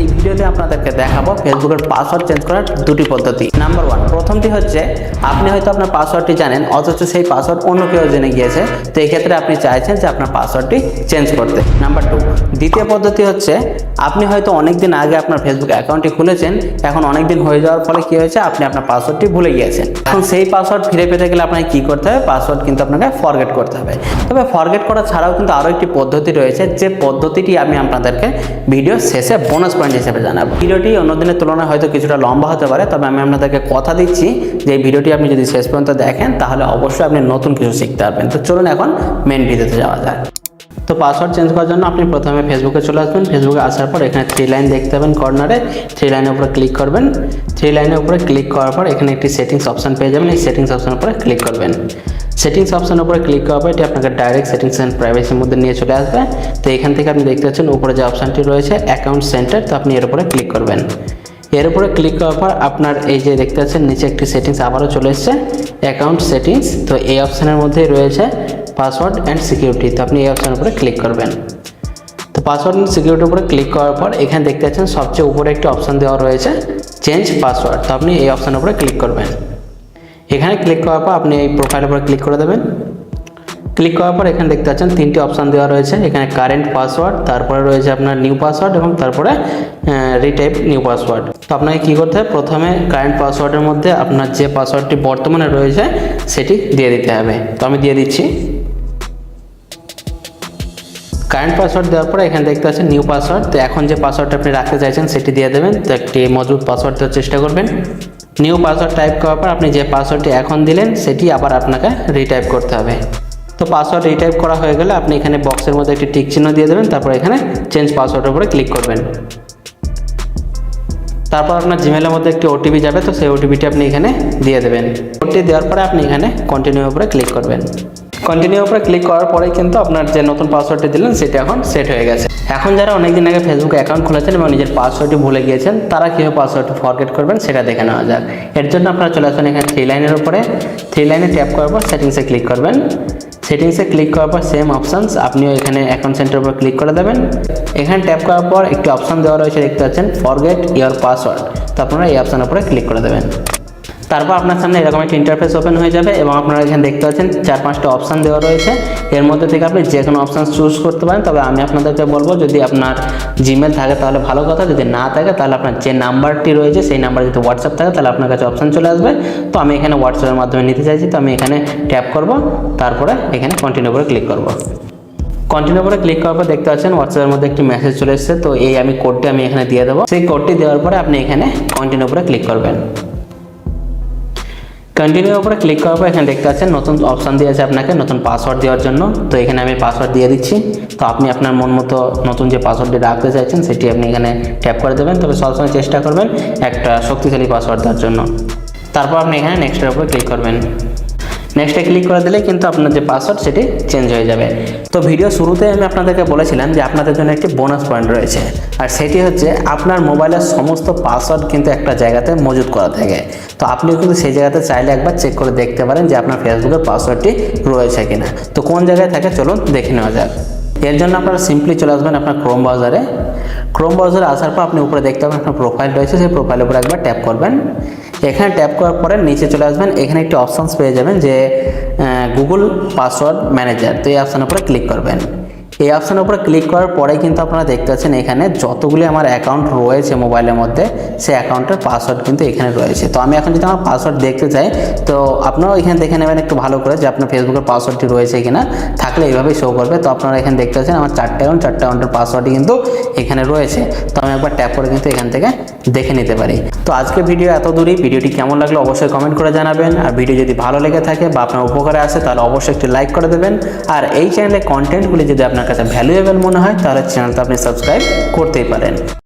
এই ভিডিওতে আপনাদেরকে দেখাবো ফেসবুকের পাসওয়ার্ড চেঞ্জ করার দুটি পদ্ধতি। নাম্বার ওয়ান প্রথমটি হচ্ছে, আপনি হয়তো আপনার পাসওয়ার্ডটি জানেন, অথচ সেই পাসওয়ার্ড অন্য কেউ জেনে গিয়েছে, তো এই ক্ষেত্রে আপনি চাইছেন যে আপনার পাসওয়ার্ডটি চেঞ্জ করতে। নাম্বার টু দ্বিতীয় পদ্ধতি হচ্ছে, আপনি হয়তো অনেক দিন আগে আপনার ফেসবুক অ্যাকাউন্টটি খুলেছেন, এখন অনেক দিন হয়ে যাওয়ার ফলে কি হয়েছে, আপনি আপনার পাসওয়ার্ডটি ভুলে গিয়েছেন। এখন সেই পাসওয়ার্ড ফিরে পেতে গেলে আপনাকে কি করতে হবে? পাসওয়ার্ড কিন্তু আপনাকে ফরগেট করতে হবে। তবে ফরগেট করা ছাড়াও কিন্তু আরও একটি পদ্ধতি রয়েছে, যে পদ্ধতিটি আমি আপনাদেরকে ভিডিও শেষে বোনাস পয়েন্ট হিসেবে জানাব। ভিডিওটি অন্যদিনের তুলনায় হয়তো কিছুটা লম্বা হতে পারে, তবে আমি আপনাদেরকে কথা দিচ্ছি যে এই ভিডিওটি আপনি যদি শেষ পর্যন্ত দেখেন, তাহলে অবশ্যই আপনি নতুন কিছু শিখতে পারবেন। তো চলুন এখন মেন ভিডিওতে যাওয়া যায় তো পাসওয়ার্ড চেঞ্জ করার জন্য আপনি প্রথমে ফেসবুকে চলে আসবেন। ফেসবুকে আসার পর এখানে থ্রি লাইন দেখতে পাবেন কর্নারে থ্রি লাইনের উপরে ক্লিক করবেন। থ্রি লাইনের উপরে ক্লিক করার পর এখানে একটি সেটিংস অপশন পেয়ে যাবেন। এই সেটিংস অপশনের উপরে ক্লিক করবেন। সেটিংস অপশনের উপরে ক্লিক করার পর এটি আপনাকে ডাইরেক্ট সেটিংস অ্যান্ড প্রাইভেসির মধ্যে নিয়ে চলে আসবে। তো এখান থেকে আপনি দেখতে পাচ্ছেন উপরে যে অপশানটি রয়েছে অ্যাকাউন্ট সেন্টার তো আপনি এর উপরে ক্লিক করবেন। এর উপরে ক্লিক করার পর আপনার এই যে দেখতে পাচ্ছেন, নিচে একটি সেটিংস আবারও চলে এসছে অ্যাকাউন্ট সেটিংস তো এই অপশানের মধ্যেই রয়েছে পাসওয়ার্ড অ্যান্ড সিকিউরিটি তো আপনি এই অপশানের উপরে ক্লিক করবেন। তো পাসওয়ার্ড অ্যান্ড সিকিউরিটির উপরে ক্লিক করার পর এখানে দেখতে পাচ্ছেন সবচেয়ে উপরে একটি অপশান দেওয়া রয়েছে চেঞ্জ পাসওয়ার্ড তো আপনি এই অপশানের উপরে ক্লিক করবেন। এখানে ক্লিক করার পর আপনি এই প্রোফাইলের উপরে ক্লিক করে দেবেন। ক্লিক করার পর এখানে দেখতে পাচ্ছেন তিনটি অপশান দেওয়া রয়েছে। এখানে কারেন্ট পাসওয়ার্ড তারপরে রয়েছে আপনার নিউ পাসওয়ার্ড এবং তারপরে রিটাইপ নিউ পাসওয়ার্ড তো আপনাকে কী করতে হবে? প্রথমে কারেন্ট পাসওয়ার্ডের মধ্যে আপনার যে পাসওয়ার্ডটি বর্তমানে রয়েছে, সেটি দিয়ে দিতে হবে। তো আমি দিয়ে দিচ্ছি। কারেন্ট পাসওয়ার্ড দেওয়ার পরে এখানে দেখতে পাচ্ছেন নিউ পাসওয়ার্ড তো এখন যে পাসওয়ার্ডটা আপনি রাখতে চাইছেন, সেটি দিয়ে দেবেন। তো একটি মজবুত পাসওয়ার্ড দেওয়ার চেষ্টা করবেন। নিউ পাসওয়ার্ড টাইপ করার পর আপনি যে পাসওয়ার্ডটি এখন দিলেন, সেটি আবার আপনাকে রিটাইপ করতে হবে। তো পাসওয়ার্ড রিটাইপ করা হয়ে গেলে আপনি এখানে বক্সের মধ্যে একটি টিক চিহ্ন দিয়ে দেবেন, তারপর এখানে চেঞ্জ পাসওয়ার্ডের উপরে ক্লিক করবেন। তারপর আপনার জিমেলের মধ্যে একটি ওটিপি যাবে, তো সেই ওটিপিটি আপনি এখানে দিয়ে দেবেন। ওটিপি দেওয়ার পরে আপনি এখানে কন্টিনিউ উপরে ক্লিক করবেন। কন্টিনিউ উপরে ক্লিক করার পরেই কিন্তু আপনার যে নতুন পাসওয়ার্ডটি দিলেন, সেটা এখন সেট হয়ে গেছে। এখন যারা অনেকদিন আগে ফেসবুক অ্যাকাউন্ট খুলেছেন এবং নিজের পাসওয়ার্ডটি ভুলে গিয়েছেন, তারা কীভাবে পাসওয়ার্ডটি ফরগেট করবেন, সেটা দেখে নেওয়া যাক। এর জন্য আপনারা চলে আসবেন এখানে থ্রি লাইনের উপরে। থ্রি লাইনে ট্যাপ করার পর সেটিংসে ক্লিক করবেন। সেটিংসে ক্লিক করার পর সেম অপশানস আপনিও এখানে অ্যাকাউন্ট সেন্টার উপর ক্লিক করে দেবেন। এখানে ট্যাপ করার পর একটি অপশান দেওয়া রয়েছে, দেখতে পাচ্ছেন ফরগেট ইয়োর পাসওয়ার্ড তো আপনারা এই অপশানের উপরে ক্লিক করে দেবেন। তারপর আপনার সামনে এরকম একটা ইন্টারফেস ওপেন হয়ে যাবে এবং আপনারা এখানে দেখতে পাচ্ছেন চার পাঁচটা অপশান দেওয়া রয়েছে। এর মধ্যে থেকে আপনি যে কোনো অপশান চুজ করতে পারেন। তবে আমি আপনাদেরকে বলব, যদি আপনার জিমেল থাকে তাহলে ভালো কথা। যদি না থাকে তাহলে আপনার যে নাম্বারটি রয়েছে সেই নাম্বার যদি হোয়াটসঅ্যাপ থাকে তাহলে আপনার কাছে অপশান চলে আসবে। তো আমি এখানে হোয়াটসঅ্যাপের মাধ্যমে নিতে চাইছি। তো আমি এখানে ট্যাপ করব। তারপরে এখানে কন্টিনিউ করে ক্লিক করব। কন্টিনিউ করে ক্লিক করার পর দেখতে পাচ্ছেন হোয়াটসঅ্যাপের মধ্যে একটি মেসেজ চলে এসেছে। তো এই আমি কোডটি আমি এখানে দিয়ে দেবো। সেই কোডটি দেওয়ার পরে আপনি এখানে কন্টিনিউ করে ক্লিক করবেন। কন্টিনিউ উপরে ক্লিক করার পর এখানে দেখতে পাচ্ছেন নতুন অপশান দিয়েছে আপনাকে, নতুন পাসওয়ার্ড দেওয়ার জন্য। তো এখানে আমি পাসওয়ার্ড দিয়ে দিচ্ছি। তো আপনি আপনার মন মতো নতুন যে পাসওয়ার্ডটি রাখতে চাইছেন, সেটি আপনি এখানে ট্যাপ করে দেবেন। তবে সবসময় চেষ্টা করবেন একটা শক্তিশালী পাসওয়ার্ড দেওয়ার জন্য। তারপর আপনি এখানে নেক্সটের উপরে ক্লিক করবেন। নেক্সটে ক্লিক করে দিলে কিন্তু আপনার যে পাসওয়ার্ড সেটি চেঞ্জ হয়ে যাবে। তো ভিডিও শুরুতে আমি আপনাদেরকে বলেছিলাম যে আপনাদের জন্য একটি বোনাস পয়েন্ট রয়েছে। আর সেটি হচ্ছে আপনার মোবাইলের সমস্ত পাসওয়ার্ড কিন্তু একটা জায়গাতে মজুত করা থাকে। তো আপনিও কিন্তু সেই জায়গাতে চাইলে একবার চেক করে দেখতে পারেন যে আপনার ফেসবুকের পাসওয়ার্ডটি রয়েছে কিনা। তো কোন জায়গায় থাকে চলুন দেখে নেওয়া যাক। এর জন্য আপনারা সিম্পলি চলে আসবেন আপনার ক্রোম ব্রাউজারে ক্রোম ব্রাউজারে আসার পর আপনি উপরে দেখতে পাবেন আপনার প্রোফাইল রয়েছে, সেই প্রোফাইলের উপরে একবার ট্যাপ করবেন। এখানে ট্যাপ করার পরে নিচে চলে আসবেন। এখানে একটি অপশানস পেয়ে যাবেন যে গুগল পাসওয়ার্ড ম্যানেজার তো এই অপশানের উপরে ক্লিক করবেন। এই অপশানের উপরে ক্লিক করার পরে কিন্তু আপনারা দেখতে পাচ্ছেন এখানে যতগুলি আমার অ্যাকাউন্ট রয়েছে মোবাইলের মধ্যে, সেই অ্যাকাউন্টের পাসওয়ার্ড কিন্তু এখানে রয়েছে। তো আমি এখন যদি আমার পাসওয়ার্ড দেখতে চাই, তো আপনারাও এখানে দেখে নেবেন একটু ভালো করে যে আপনার ফেসবুকের পাসওয়ার্ডটি রয়েছে কিনা। থাকলে এইভাবেই শো করবে। তো আপনারা এখানে দেখতে পাচ্ছেন আমার চারটে অ্যাকাউন্ট চারটে অ্যাকাউন্টের পাসওয়ার্ডই কিন্তু এখানে রয়েছে। তো আমি একবার ট্যাপ করে কিন্তু এখান থেকে দেখে নিতে পারি। তো আজকে ভিডিও এত দূরই। ভিডিওটি কেমন লাগল অবশ্যই কমেন্ট করে জানাবেন। আর ভিডিও যদি ভালো লেগে থাকে বা আপনার উপকারে আসে, তাহলে অবশ্যই একটি লাইক করে দেবেন। আর এই চ্যানেলে কন্টেন্টগুলি যদি আপনার কাছে ভ্যালুয়েবল মনে হয় তাহলে চ্যানেলটা আপনি সাবস্ক্রাইব করতেই পারেন।